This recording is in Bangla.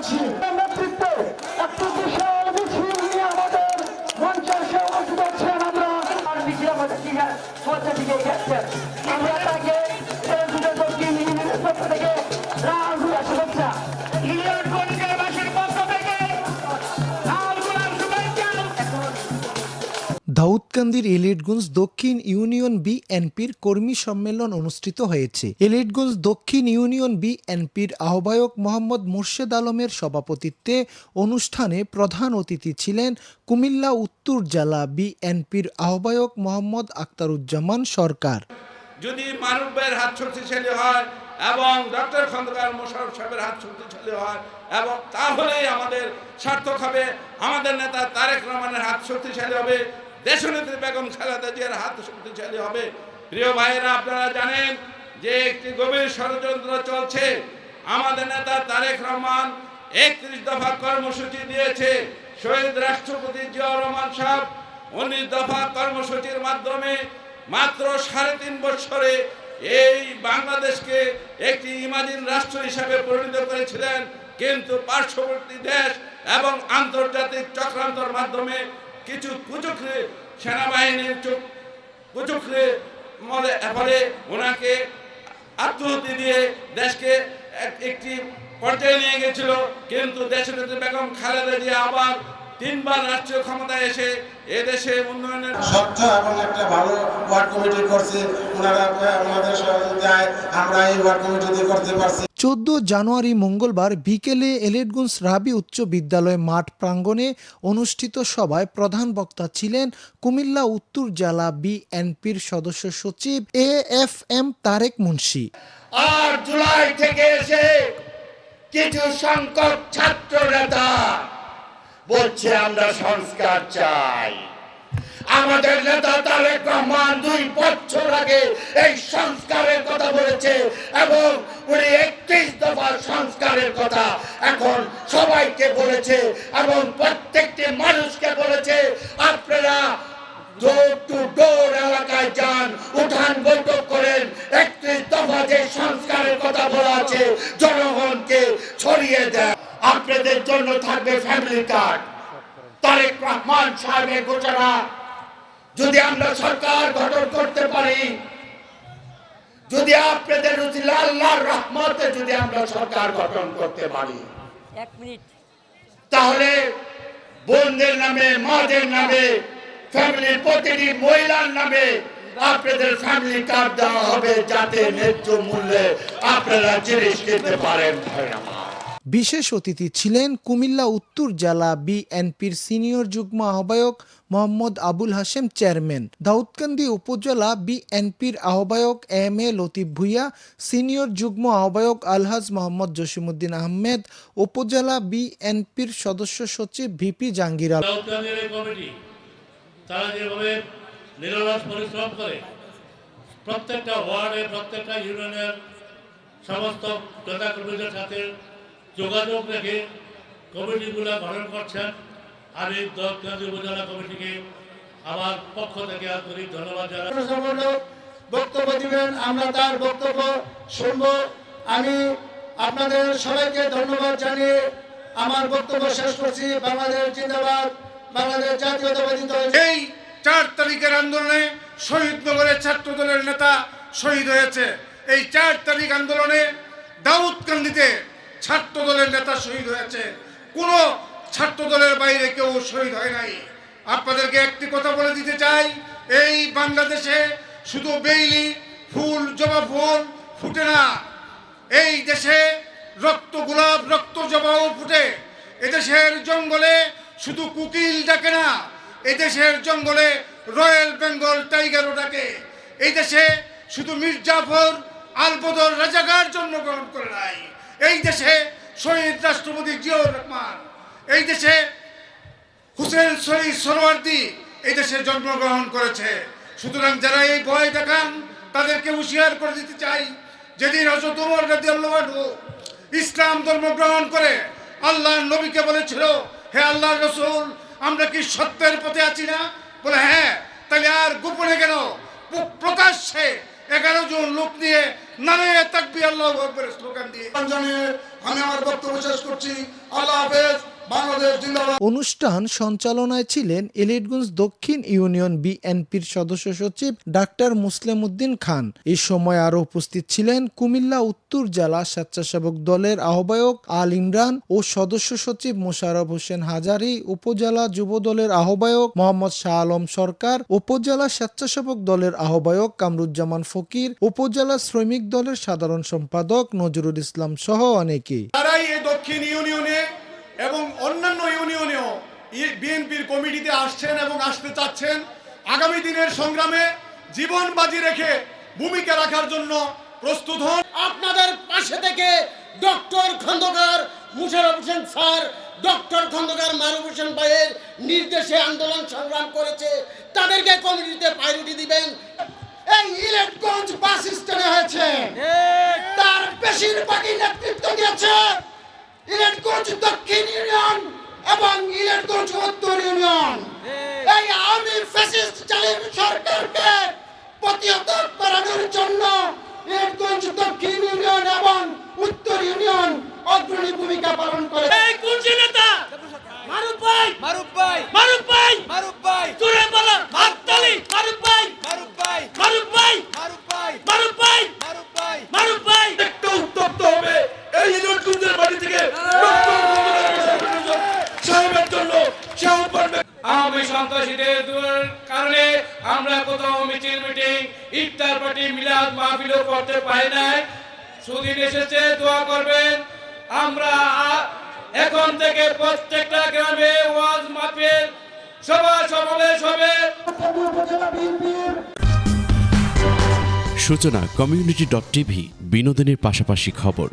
করেছি। নেতৃত্বে একটা বিশাল মিছিল নিয়ে আমাদের মঞ্চে এসে উপস্থিত হচ্ছেন আমরা। বিক্রম হ্যাঁ, দিকে গেছেন। দাউদকান্দির এলিটগঞ্জ দক্ষিণ ইউনিয়ন বিএনপির কর্মী সম্মেলন অনুষ্ঠিত হয়েছে। এলিটগঞ্জ দক্ষিণ ইউনিয়ন বিএনপির আহ্বায়ক মোহাম্মদ মুর্শেদ আলমের সভাপতিত্বে অনুষ্ঠানে প্রধান অতিথি ছিলেন কুমিল্লা উত্তর জেলা বিএনপির আহ্বায়ক মোহাম্মদ আখতারুজ্জামান সরকার। যদি মারুফ ভাইয়ের হাত শক্তিশালী হয় এবং ডক্টর খন্দকার মোশারফ সাহেবের হাত শক্তিশালী হয় এবং তাহলেই আমাদের সার্থক হবে, আমাদের নেতা তারেক রহমানের হাত শক্তিশালী হবে দেশনেত্রী বেগম খালেদা জিয়ার হাত শক্তিশালী হবে। প্রিয় ভাইয়েরা, আপনারা জানেন যে একটি গভীর ষড়যন্ত্র চলছে। আমাদের নেতা তারেক রহমান একত্রিশ দফা কর্মসূচি দিয়েছে। শহীদ রাষ্ট্রপতি জিয়াউর রহমান সাহেব উনিশ দফা কর্মসূচির মাধ্যমে মাত্র সাড়ে তিন বছরে এই বাংলাদেশকে একটি ইমাজিন রাষ্ট্র হিসাবে পরিণত করেছিলেন। কিন্তু পার্শ্ববর্তী দেশ এবং আন্তর্জাতিক চক্রান্তর মাধ্যমে কিছু কুচক্রে সেনাবাহিনীর কুচক্রে ফলে ওনাকে আত্মহতি দিয়ে দেশকে একটি পর্যায়ে নিয়ে গেছিল। কিন্তু দেশের বেগম খালেদা জিয়া আবার তিনবার রাষ্ট্রীয় ক্ষমতায় এসে এদেশে উন্নয়নের স্বচ্ছ এবং একটা ভালো ওয়ার্ড কমিটি করছে ওনারা ওনাদের সহযোগিতায় আমরা এই ওয়ার্ড কমিটিতে করতে পারছি। চোদ্দ জানুয়ারি মঙ্গলবার বিকেলে এলেটগঞ্জ রাবি উচ্চ বিদ্যালয় মাঠ প্রাঙ্গণে অনুষ্ঠিত সভায় প্রধান বক্তা ছিলেন কুমিল্লা উত্তর জেলা বিএনপির সদস্য সচিব A F M Tarek Munshi. আর জুলাই থেকে এসে কিছু সংখ্যক ছাত্র নেতা বলছে আমরা সংস্কার চাই। আমাদের নেতা তারেক রহমান দুই বছর আগে এই সংস্কারের কথা বলেছে এবং উনি একত্রিশ দফা সংস্কারের কথা এখন সবাইকে বলেছে এবং প্রত্যেকটি মানুষকে বলেছে, আপনারা যান, উঠান বৈঠক করেন। একত্রিশ যে সংস্কারের কথা জনগণকে ছড়িয়ে দেয় আপনাদের জন্য থাকবে ফ্যামিলি কার্ড তারেক রহমান সাহেবের ঘোষণা যদি আমরা সরকার গঠন করতে পারি যদি আপনাদের রুচিলা আল্লাহর রহমতে যদি আমরা সরকার গঠন করতে পারি এক মিনিট তাহলে বোনদের নামে মাদের নামে ফ্যামিলির প্রতিটি মহিলার নামে আপনাদের ফ্যামিলি কার্ড দেওয়া হবে যাতে ন্যায্য মূল্যে আপনারা জিনিস কিনতে পারেন। বিশেষ অতিথি ছিলেন কুমিল্লা উত্তর জেলা বিএনপির সিনিয়র যুগ্ম আহ্বায়ক মোহাম্মদ আবুল হাশেম চেয়ারম্যান। দাউদকান্দি উপজেলা বিএনপির আহ্বায়ক M A Latif Bhuiyan, senior যুগ্ম আহ্বায়ক আলহাজ মোহাম্মদ জসিমুদ্দিন আহমেদ, উপজেলা বিএনপির সদস্য সচিব ভিপি জাহাঙ্গীর নিরলস পরিশ্রম করে প্রত্যেকটা ওয়ার্ডে, প্রত্যেকটা ইউনিয়নের সমস্ত সাথে যোগাযোগ রেখে কমিটিগুলো গঠন করছেন আর আমি দাউদকান্দি উপজেলা কমিটিকে আমার পক্ষ থেকে আন্তরিক ধন্যবাদ জানাই। বক্তব্য দিবেন আমরা তার বক্তব্য শুনব। আমি আপনাদের সবাইকে ধন্যবাদ জানিয়ে আমার বক্তব্য শেষ করছি। বাংলাদেশ জিন্দাবাদ বাংলাদেশ জাতীয়তাবাদী দল। এই চার তারিখের আন্দোলনে শহীদ নগরের ছাত্র দলের নেতা শহীদ হয়েছে। এই চার তারিখ আন্দোলনে দাউদকান্দিতে ছাত্র দলের নেতা শহীদ হয়েছে। কোনো ছাত্র দলের বাইরে কেউ শহীদ হয় নাই। আপনাদেরকে একটি কথা বলে দিতে চাই, এই বাংলাদেশে শুধু বেইলি, ফুল জবা ফুল ফুটে না। এই দেশে রক্ত গোলাপ, রক্ত জবাও ফুটে। এদেশের জঙ্গলে শুধু কুকিল ডাকে না, এদেশের জঙ্গলে রয়্যাল বেঙ্গল টাইগারও ডাকে। এই দেশে শুধু মির্জাফর আলবদর রাজাকার জন্মগ্রহণ করে নাই। এই দেশে শহীদ রাষ্ট্রপতি জিয়াউর রহমান, এই দেশে হুসেন শহীদ সরওয়ার্দি এই দেশে জন্মগ্রহণ করেছে। সুতরাং যারা এই ভয় দেখান, তাদেরকে হুঁশিয়ার করে দিতে চাই। যেদিন হজরত উমর রাদিয়াল্লাহু ইসলাম ধর্ম গ্রহণ করে আল্লাহ নবীকে বলেছিল, হে আল্লাহ রসুল, আমরা কি সত্যের পথে আছি না? বলে হ্যাঁ তাহলে আর গোপনে কেন? প্র- প্রকাশ্যে এগারো জন লোক নিয়ে অনুষ্ঠান সঞ্চালনায় ছিলেন এলিটগঞ্জ দক্ষিণ ইউনিয়ন বিএনপির সদস্য সচিব ডাক্তার মুসলিম উদ্দিন খান। এই সময় আরও উপস্থিত ছিলেন কুমিল্লা উত্তর জেলা স্বেচ্ছাসেবক দলের আহ্বায়ক আল ইমরান ও সদস্য সচিব মোশাররফ হোসেন হাজারি, উপজেলা যুব দলের আহ্বায়ক মোহাম্মদ শাহ আলম সরকার, উপজেলা স্বেচ্ছাসেবক দলের আহ্বায়ক কামরুজ্জামান ফকির, উপজেলা শ্রমিক দলের সাধারণ সম্পাদক নজরুল ইসলাম সহ অনেকেই। তারাই এই দক্ষিণ ইউনিয়নে এবং অন্যান্য ইউনিয়নেও বিএনপির কমিটিতে আসছেন এবং আসতে চাচ্ছেন। আগামী দিনের সংগ্রামে জীবন বাজি রেখে ভূমিকা রাখার জন্য প্রস্তুত হন। আপনাদের পাশে থেকে doctor Khandakar Musharraf Hossain sir doctor Khandakar Maruf Hossain ভাইয়ের নির্দেশে আন্দোলন সংগ্রাম করেছে। তাদেরকে কমিটিতে প্রায়োরিটি দিবেন। এই ইলেটগঞ্জ বাস স্ট্যান্ডে হয়েছে। তার বেশিরভাগই নেতৃত্ব দিয়েছে ইলেটগঞ্জ দক্ষিণ ইউনিয়ন এবং ইলেটগঞ্জ উত্তর ইউনিয়ন। এই আওয়ামী ফ্যাসিস্ট জালিম সরকারকে প্রতিহত করানোর জন্য ইলেটগঞ্জ দক্ষিণ ইউনিয়ন এবং উত্তর ইউনিয়ন অগ্রণী ভূমিকা পালন করে আওয়ামী সন্ত্রাসীদের কারণে আমরা কোথাও মিছিল, মিটিং, ইফতার পার্টি, মিলাদ মাহফিলও করতে পারি নাই। সুদিন এসেছে, দোয়া করবেন। আমরা এখন থেকে প্রত্যেকটা গ্রামে ওয়াজ মাহফিল, সভা সমাবেশ হবে। সূচনা, কমিউনিটি ডট টিভি, বিনোদনের পাশাপাশি খবর।